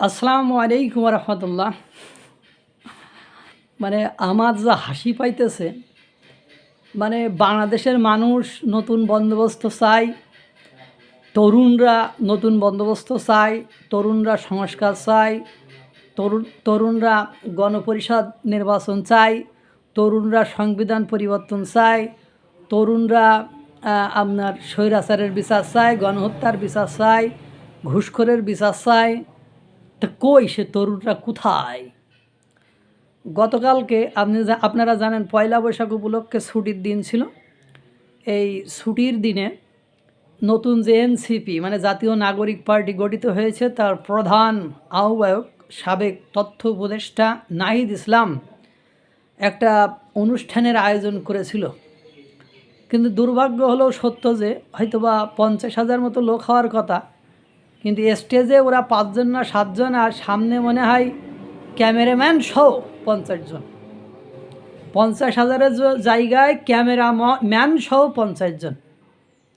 আসসালামু আলাইকুম রহমতুল্লাহ মানে আমার যা হাসি পাইতেছে মানে বাংলাদেশের মানুষ নতুন বন্দোবস্ত চাই তরুণরা নতুন বন্দোবস্ত চায়, তরুণরা সংস্কার চায়, তরুণ, তরুণরা গণপরিষদ নির্বাচন চায়, তরুণরা সংবিধান পরিবর্তন চায়, তরুণরা আপনার স্বৈরাচারের বিচার চায়, গণহত্যার বিচার চায়, ঘুষখোরের বিচার চায় তা কই সে তরুণরা কোথায়? গতকালকে আপনি আপনারা জানেন পয়লা বৈশাখ উপলক্ষে ছুটির দিন ছিল। এই ছুটির দিনে নতুন যে এনসিপি মানে জাতীয় নাগরিক পার্টি গঠিত হয়েছে, তার প্রধান আহ্বায়ক, সাবেক তথ্য উপদেষ্টা নাহিদ ইসলাম একটা অনুষ্ঠানের আয়োজন করেছিল। কিন্তু দুর্ভাগ্য হলো সত্য যে হয়তোবা পঞ্চাশ হাজার মতো লোক হওয়ার কথা কিন্তু স্টেজে ওরা পাঁচজন না সাতজন আর সামনে মনে হয় ক্যামেরাম্যান সহ পঞ্চাশ জন। পঞ্চাশ হাজারের জায়গায় ক্যামেরা ম্যান সহ পঞ্চাশ জন।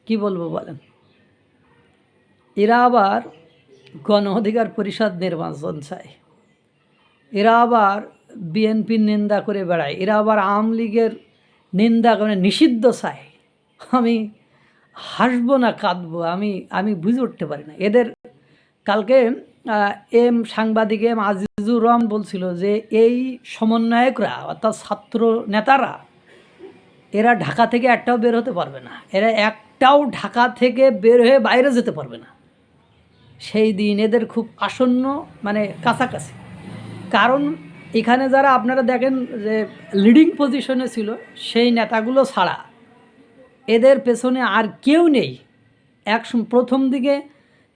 কি বলব বলেন? এরা আবার গণ অধিকার পরিষদ নির্বাচন চায়। এরা আবার বিএনপির নিন্দা করে বেড়ায়। এরা আবার আওয়ামী লীগের নিন্দা করে নিষিদ্ধ চায়। আমি হাসবো না, কাঁদবো, আমি আমি বুঝে উঠতে পারি না। এদের কালকে এম সাংবাদিক এম আজিজুর রহমান বলছিল যে এই সমন্বয়করা, অর্থাৎ ছাত্র নেতারা, এরা ঢাকা থেকে একটাও বের হতে পারবে না। এরা একটাও ঢাকা থেকে বের হয়ে বাইরে যেতে পারবে না। সেই দিন এদের খুব আসন্ন মানে কাছাকাছি। কারণ এখানে যারা আপনারা দেখেন যে লিডিং পজিশনে ছিল, সেই নেতাগুলো ছাড়া এদের পেছনে আর কেউ নেই। এক প্রথম দিকে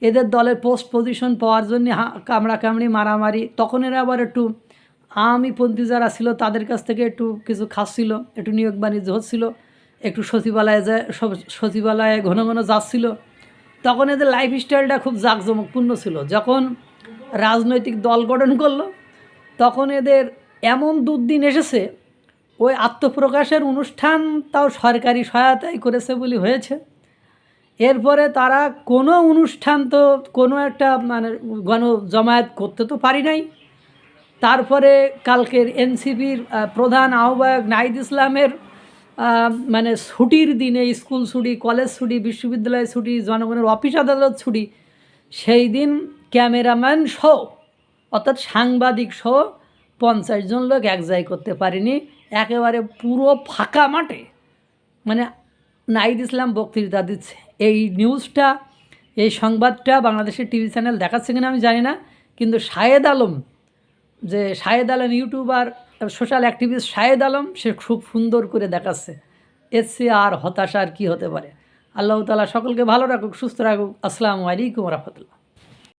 এদের দলের পোস্ট পজিশন পাওয়ার জন্য কামড়া কামড়ি মারামারি, তখন এরা আবার একটু আমিপন্থী যারা ছিল তাদের কাছ থেকে একটু কিছু খাচ্ছিল একটু নিয়োগ বাণিজ্য হচ্ছিল, একটু সচিবালয়ে যায় সচিবালয়ে ঘন ঘন যাচ্ছিল। তখন এদের লাইফ স্টাইলটা খুব জাঁকজমকপূর্ণ ছিল। যখন রাজনৈতিক দল গঠন করল, তখন এদের এমন দুর্দিন এসেছে ওই আত্মপ্রকাশের অনুষ্ঠান তাও সরকারি সহায়তাই করেছে বলে হয়েছে। এরপরে তারা কোনো অনুষ্ঠান তো কোনো একটা মানে গণ জমায়েত করতে তো পারি নাই। তারপরে কালকের এনসিপির প্রধান আহ্বায়ক নাহিদ ইসলামের মানে ছুটির দিনে স্কুল ছুটি, কলেজ ছুটি, বিশ্ববিদ্যালয় ছুটি, জনগণের অফিস আদালত ছুটি, সেই দিন ক্যামেরাম্যান সহ, অর্থাৎ সাংবাদিক সহ পঞ্চাশ জন লোক এক করতে পারেনি। একেবারে পুরো ফাঁকা মাঠে। মানে নাইদ ইসলাম বক্তৃতা দিচ্ছে। এই নিউজটা, এই সংবাদটা বাংলাদেশের টিভি চ্যানেল দেখাচ্ছে কিনা আমি জানি না, কিন্তু শাহেদ আলম যে Shahed Alam youtuber, social activist Shahed Alam, সে খুব সুন্দর করে দেখাচ্ছে। চেয়ে আর হতাশা আর কী হতে পারে। আল্লাহ তালা সকলকে ভালো রাখুক, সুস্থ রাখুক। আসসালামু আলাইকুম রহমতুল্লাহ।